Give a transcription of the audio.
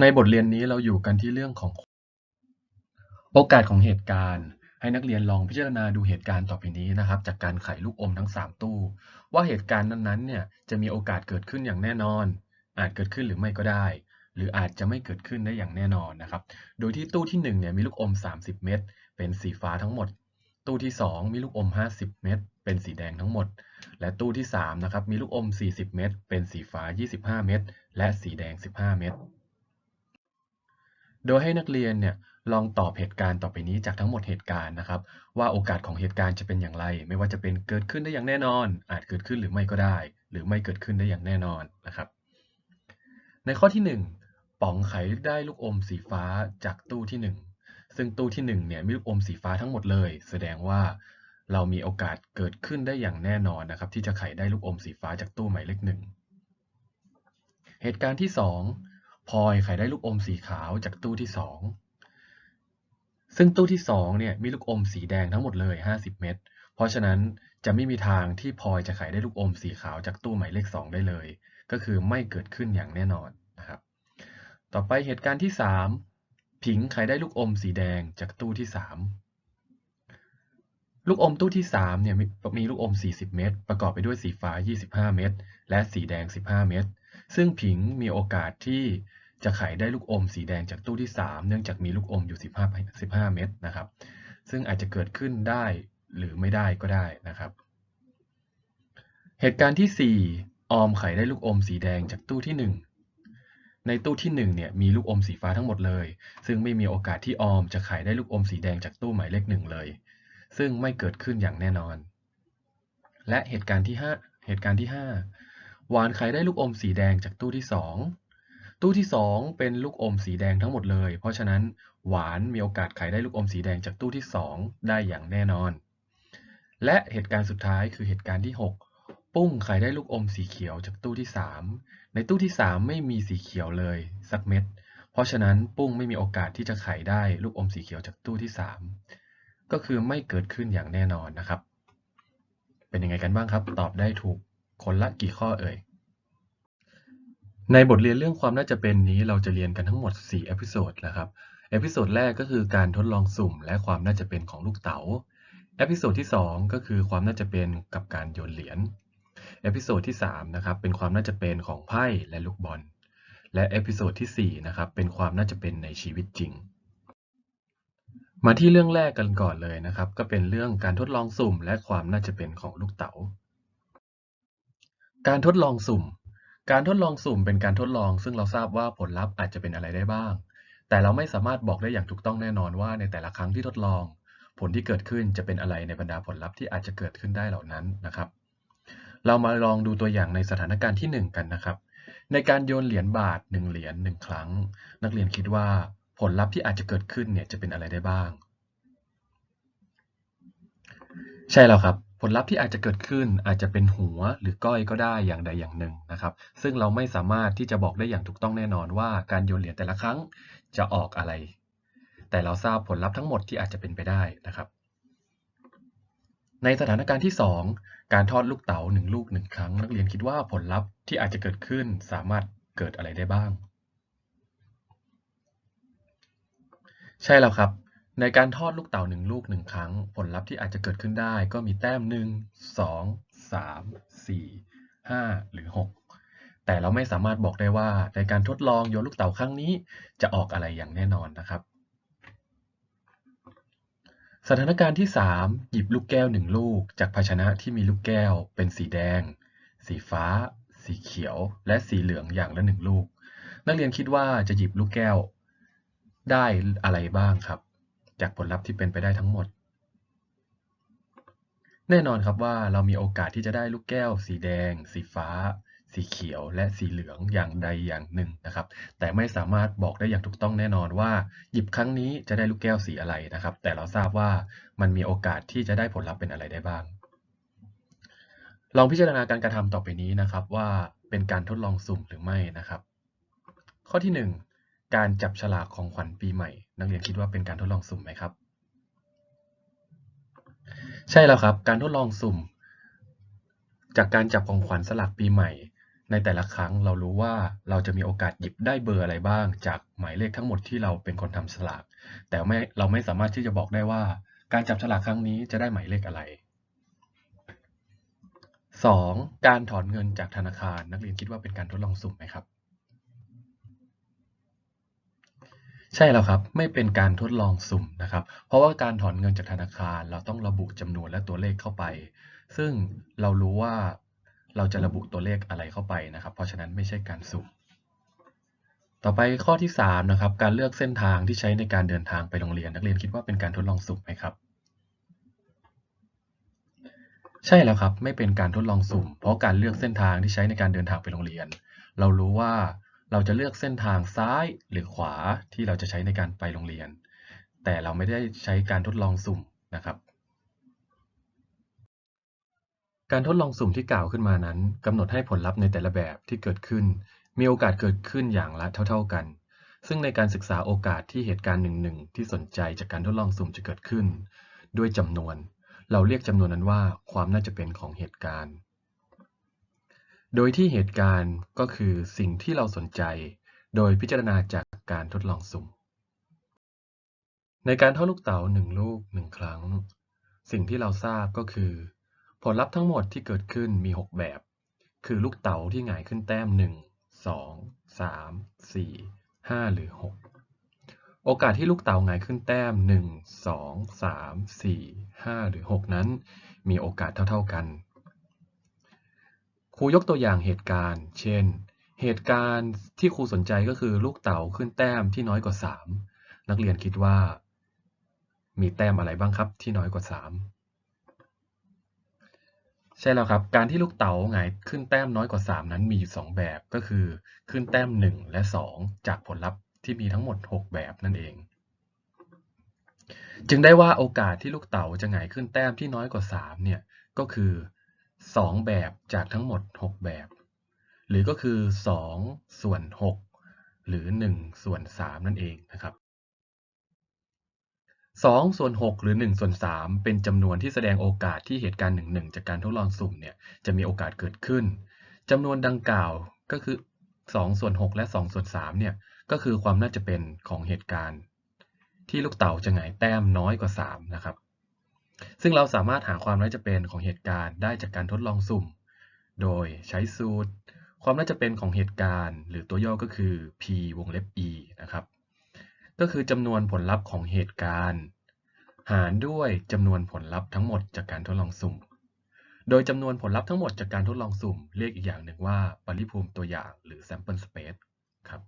ในบทเรียนนี้เราอยู่กันที่เรื่องของโอกาสของเหตุการณ์ ให้นักเรียนลองพิจารณาดูเหตุการณ์ต่อไปนี้นะครับ จากการไขลูกอมทั้ง 3 ตู้ ว่าเหตุการณ์นั้นๆเนี่ยจะมีโอกาสเกิดขึ้นอย่างแน่นอน อาจเกิดขึ้นหรือไม่ก็ได้ หรืออาจจะไม่เกิดขึ้นได้อย่างแน่นอนนะครับ โดยที่ตู้ที่1เนี่ยมีลูกอม 30 เม็ดเป็นสีฟ้าทั้งหมด ตู้ที่ 2 มีลูกอม 50 เม็ดเป็นสีแดงทั้งหมด และตู้ที่3นะครับมีลูกอม 40 เม็ดเป็นสีฟ้า 25 เม็ดและสีแดง 15 เม็ด โดยให้นักเรียนเนี่ยลองตอบเหตุการณ์ต่อไปนี้จากทั้งหมดเหตุการณ์นะครับ ว่าโอกาสของเหตุการณ์จะเป็นอย่างไร ไม่ว่าจะเป็นเกิดขึ้นได้อย่างแน่นอน อาจเกิดขึ้นหรือไม่ก็ได้ หรือไม่เกิดขึ้นได้อย่างแน่นอนนะครับ ในข้อที่ 1 ป๋องไขได้ลูกอมสีฟ้าจากตู้ที่ 1 ซึ่งตู้ที่1เนี่ยมีลูกอมสีฟ้าทั้งหมดเลย แสดงว่าเรามีโอกาสเกิดขึ้นได้อย่างแน่นอนนะครับ ที่จะไขได้ลูกอมสีฟ้าจากตู้หมายเลขหนึ่งเหตุการณ์ที่ 2 พลอยไขได้ลูกอมสีขาวจากตู้ที่2ซึ่งตู้ที่2เนี่ยมีลูกอมสีแดงทั้งหมดเลย 50 เม็ด เพราะฉะนั้นจะไม่มีทางที่พลอยจะไขได้ลูกอมสีขาวจากตู้หมายเลข 2 ได้เลย ก็คือไม่เกิดขึ้นอย่างแน่นอนนะครับ ต่อไปเหตุการณ์ที่ 3 ผิงไขได้ลูกอมสีแดงจากตู้ที่ 3 ลูกอมตู้ที่3เนี่ยมีมีลูกอม 40 เม็ดประกอบไปด้วยสีฟ้า 25 เม็ดและสีแดง 15 เม็ด ซึ่งผิงมีโอกาสที่จะไขได้ลูกอมสีแดงจากตู้ที่ 3 เนื่องจากมีลูกอมอยู่ 15 15 เม็ดนะครับ ซึ่งอาจจะเกิดขึ้นได้หรือไม่ได้ก็ได้นะครับ เหตุการณ์ที่ 4 ออมไขได้ลูกอมสีแดงจากตู้ที่ 1ในตู้ที่1เนี่ยมีลูกอมสีฟ้าทั้งหมดเลย ซึ่งไม่มีโอกาสที่ออมจะไขได้ลูกอมสีแดงจากตู้หมายเลขหนึ่งเลย ซึ่งไม่เกิดขึ้นอย่างแน่นอน และเหตุการณ์ที่5เหตุการณ์ที่5 หวานไขได้ลูกอมสีแดงจากตู้ที่2ตู้ที่2เป็นลูกอมสีแดงทั้งหมดเลย เพราะฉะนั้นหวานมีโอกาสไขได้ลูกอมสีแดงจากตู้ที่2ได้อย่างแน่นอน และเหตุการณ์สุดท้ายคือเหตุการณ์ที่ 6 ปุ้งไขได้ลูกอมสีเขียวจากตู้ที่ 3 ในตู้ที่ 3 ไม่มีสีเขียวเลยสักเม็ด เพราะฉะนั้นปุ้งไม่มีโอกาสที่จะไขได้ลูกอมสีเขียวจากตู้ที่ 3 ก็คือไม่เกิดขึ้นอย่างแน่นอนนะครับ เป็นยังไงกันบ้างครับ ตอบได้ถูก คนละกี่ข้อเอ่ย ในบทเรียนเรื่องความน่าจะเป็นนี้เราจะเรียนกันทั้งหมด 4 เอพิโซดนะครับ เอพิโซดแรกก็คือการทดลองสุ่มและความน่าจะเป็นของลูกเต๋า เอพิโซดที่ 2 ก็คือความน่าจะเป็นกับการโยนเหรียญ เอพิโซดที่3นะครับเป็นความน่าจะเป็นของไพ่และลูกบอล และเอพิโซดที่4นะครับเป็นความน่าจะเป็นในชีวิตจริงมาที่เรื่องแรกกันก่อนเลยนะครับ ก็เป็นเรื่องการทดลองสุ่มและความน่าจะเป็นของลูกเต๋า การทดลองสุ่ม การทดลองสุ่มเป็นการทดลอง ซึ่งเราทราบว่าผลลัพธ์อาจจะเป็นอะไรได้บ้าง แต่เราไม่สามารถบอกได้อย่างถูกต้องแน่นอนว่าในแต่ละครั้งที่ทดลอง ผลที่เกิดขึ้นจะเป็นอะไรในบรรดาผลลัพธ์ที่อาจจะเกิดขึ้นได้เหล่านั้นนะครับ เรามาลองดูตัวอย่างในสถานการณ์ที่ 1 กันนะครับ ในการโยนเหรียญบาท1เหรียญ1ครั้ง นักเรียนคิดว่าผลลัพธ์ที่อาจจะเกิดขึ้นเนี่ยจะเป็นอะไรได้บ้าง ใช่แล้วครับ ผลลัพธ์ที่อาจจะเกิดขึ้นอาจจะเป็นหัวหรือก้อยก็ได้อย่างใดอย่างหนึ่งนะครับ ซึ่งเราไม่สามารถที่จะบอกได้อย่างถูกต้องแน่นอนว่าการโยนเหรียญแต่ละครั้งจะออกอะไร แต่เราทราบผลลัพธ์ทั้งหมดที่อาจจะเป็นไปได้นะครับ ในสถานการณ์ที่ 2 การทอดลูกเต๋า1ลูก 1 ครั้ง นักเรียนคิดว่าผลลัพธ์ที่อาจจะเกิดขึ้นสามารถเกิดอะไรได้บ้าง ใช่แล้วครับ ในการทอดลูกเต๋า1ลูก1ครั้ง ผลลัพธ์ที่อาจจะเกิดขึ้นได้ก็มีแต้ม1 2 3 4 5หรือ6แต่เราไม่สามารถบอกได้ว่าในการทดลองโยนลูกเต๋าครั้งนี้ จะออกอะไรอย่างแน่นอนนะครับ สถานการณ์ที่ 3 หยิบลูกแก้ว1ลูก จากภาชนะที่มีลูกแก้ว เป็นสีแดง สีฟ้า สีเขียว และสีเหลืองอย่างละ1ลูก นักเรียนคิดว่าจะหยิบลูกแก้ว ได้อะไรบ้างครับ จากผลลัพธ์ที่เป็นไปได้ทั้งหมด แน่นอนครับว่าเรามีโอกาสที่จะได้ลูกแก้ว สีแดง สีฟ้า สีเขียว และสีเหลืองอย่างใดอย่างหนึ่งนะครับ แต่ไม่สามารถบอกได้อย่างถูกต้องแน่นอนว่า หยิบครั้งนี้จะได้ลูกแก้วสีอะไรนะครับ แต่เราทราบว่ามันมีโอกาสที่จะได้ผลลัพธ์เป็นอะไรได้บ้าง ลองพิจารณาการกระทำต่อไปนี้นะครับว่าเป็นการทดลองสุ่มหรือไม่นะครับ ข้อที่ 1 การจับฉลากของขวัญปีใหม่ นักเรียนคิดว่าเป็นการทดลองสุ่มไหมครับ ใช่แล้วครับ การทดลองสุ่ม จากการจับของขวัญสลากปีใหม่ ในแต่ละครั้งเรารู้ว่าเราจะมีโอกาสหยิบได้เบอร์อะไรบ้าง จากหมายเลขทั้งหมดที่เราเป็นคนทำสลาก แต่ไม่เราไม่สามารถที่จะบอกได้ว่า การจับฉลากครั้งนี้จะได้หมายเลขอะไร 2. การถอนเงินจากธนาคาร นักเรียนคิดว่าเป็นการทดลองสุ่มไหมครับ ใช่แล้วครับ ไม่เป็นการทดลองสุ่มนะครับ เพราะว่าการถอนเงินจากธนาคาร เราต้องระบุจำนวนและตัวเลขเข้าไป ซึ่งเรารู้ว่าเราจะระบุตัวเลขอะไรเข้าไปนะครับ เพราะฉะนั้นไม่ใช่การสุ่ม ต่อไปข้อที่3นะครับการเลือกเส้นทางที่ใช้ในการเดินทางไปโรงเรียน นักเรียนคิดว่าเป็นการทดลองสุ่มไหมครับ ใช่แล้วครับ ไม่เป็นการทดลองสุ่ม เพราะการเลือกเส้นทางที่ใช้ในการเดินทางไปโรงเรียน เรารู้ว่า เราจะเลือกเส้นทางซ้ายหรือขวาที่เราจะใช้ในการไปโรงเรียน แต่เราไม่ได้ใช้การทดลองสุ่มนะครับ การทดลองสุ่มที่กล่าวขึ้นมานั้นกำหนดให้ผลลัพธ์ในแต่ละแบบที่เกิดขึ้น มีโอกาสเกิดขึ้นอย่างละเท่า ๆกัน ซึ่งในการศึกษาโอกาสที่เหตุการณ์หนึ่งๆที่สนใจจากการทดลองสุ่มจะเกิดขึ้น ด้วยจำนวน เราเรียกจำนวนนั้นว่าความน่าจะเป็นของเหตุการณ์ โดยที่เหตุการณ์ก็คือสิ่งที่เราสนใจ โดยพิจารณาจากการทดลองสุ่ม ในการทอดลูกเต๋าหนึ่งลูกหนึ่งครั้ง สิ่งที่เราทราบก็คือ ผลลัพธ์ทั้งหมดที่เกิดขึ้นมี 6 แบบ คือลูกเต๋าที่หงายขึ้นแต้ม 1 2 3 4 5 หรือ 6 โอกาสที่ลูกเต๋าหงายขึ้นแต้ม 1 2 3 4 5 หรือ 6 นั้น มีโอกาสเท่า ๆกัน ครูยกตัวอย่างเหตุการณ์ เช่น เหตุการณ์ที่ครูสนใจก็คือลูกเต๋าขึ้นแต้มที่น้อยกว่า 3 นักเรียนคิดว่า มีแต้มอะไรบ้างครับที่น้อยกว่า 3 ใช่แล้วครับ การที่ลูกเต๋าหงายขึ้นแต้มน้อยกว่า 3 นั้นมีอยู่ 2 แบบก็คือ ขึ้นแต้ม 1 และ 2 จากผลลัพธ์ที่มีทั้งหมด 6 แบบนั่นเองจึงได้ว่าโอกาสที่ลูกเต๋าจะหงายขึ้นแต้มที่น้อยกว่า 3 เนี่ย ก็คือ 2แบบจากทั้งหมด6แบบ หรือก็คือ2ส่วน6หรือ1ส่วน3นั่นเองนะครับ2ส่วน6หรือ1ส่วน3เป็นจำนวนที่แสดงโอกาสที่เหตุการณ์1ๆจากการทดลองสุ่มเนี่ยจะมีโอกาสเกิดขึ้นจำนวนดังกล่าวก็คือ2ส่วน6และ2ส่วน3เนี่ยก็คือความน่าจะเป็นของเหตุการณ์ ที่ลูกเต๋าจะหงายแต้มน้อยกว่า3นะครับ ซึ่งเราสามารถหาความน่าจะเป็นของเหตุการณ์ได้จากการทดลองสุ่ม โดยใช้สูตร ความน่าจะเป็นของเหตุการณ์ หรือตัวย่อก็คือ p วงเล็บ e นะครับ ก็คือจำนวนผลลัพธ์ของเหตุการณ์ หารด้วยจำนวนผลลัพธ์ทั้งหมดจากการทดลองสุ่ม โดยจำนวนผลลัพธ์ทั้งหมดจากการทดลองสุ่ม เรียกอีกอย่างหนึ่งว่าปริภูมิตัวอย่างหรือ sample space ครับ